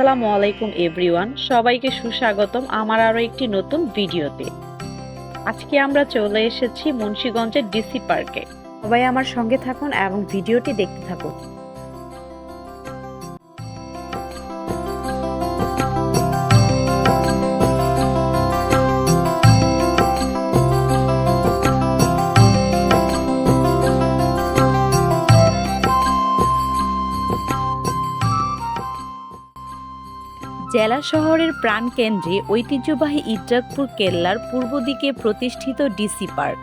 আসসালামু আলাইকুম, এভরিওয়ান। সবাইকে সুস্বাগতম আমার আরও একটি নতুন ভিডিওতে। আজকে আমরা চলে এসেছি মুন্সীগঞ্জের ডিসি পার্কে। সবাই আমার সঙ্গে থাকুন এবং ভিডিওটি দেখতে থাকুন। জেলা শহরের প্রাণকেন্দ্রে ঐতিহ্যবাহী ইদ্রাকপুর কেল্লার পূর্ব দিকে প্রতিষ্ঠিত ডিসি পার্ক,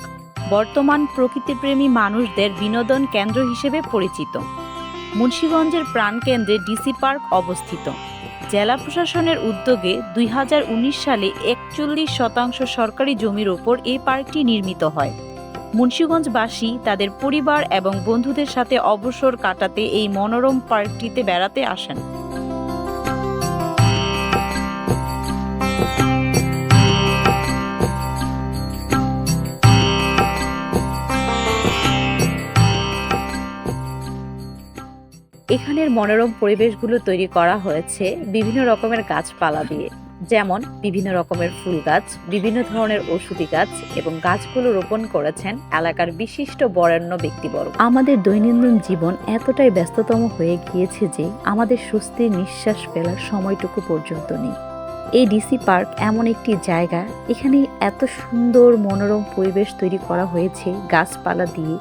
বর্তমান প্রকৃতিপ্রেমী মানুষদের বিনোদন কেন্দ্র হিসেবে পরিচিত। মুন্সীগঞ্জের প্রাণকেন্দ্রে ডিসি পার্ক অবস্থিত। জেলা প্রশাসনের উদ্যোগে দুই হাজার উনিশ সালে একচল্লিশ শতাংশ সরকারি জমির ওপর এই পার্কটি নির্মিত হয়। মুন্সীগঞ্জবাসী তাদের পরিবার এবং বন্ধুদের সাথে অবসর কাটাতে এই মনোরম পার্কটিতে বেড়াতে আসেন। এখানের মনোরম পরিবেশগুলো তৈরি করা হয়েছে বিভিন্ন রকমের গাছপালা দিয়ে। যেমন বিভিন্ন রকমের ফুল গাছ, বিভিন্ন ধরনের ওষুধি গাছ এবং গাছগুলো রোপণ করেছেন এলাকার বিশিষ্ট বরেণ্য ব্যক্তিবর্গ। আমাদের দৈনন্দিন জীবন এতটাই ব্যস্ততম হয়ে গিয়েছে যে আমাদের স্বস্তির নিঃশ্বাস ফেলার সময়টুকু পর্যন্ত নেই। এই ডিসি পার্ক এমন একটি জায়গা, এখানে এত সুন্দর মনোরম পরিবেশ তৈরি করা হয়েছে গাছপালা দিয়ে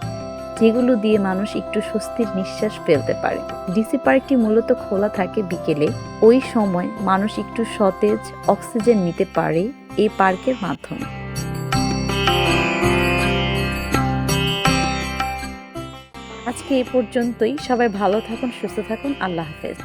যেগুলো দিয়ে মানুষ একটু স্বস্তির নিঃশ্বাস ফেলতে পারে। ডিসি পার্কটি মূলত খোলা থাকে বিকেলে। ওই সময় মানুষ একটু সতেজ অক্সিজেন নিতে পারে এই পার্কের মাধ্যমে। আজকে এ পর্যন্তই। সবাই ভালো থাকুন, সুস্থ থাকুন। আল্লাহ হাফেজ।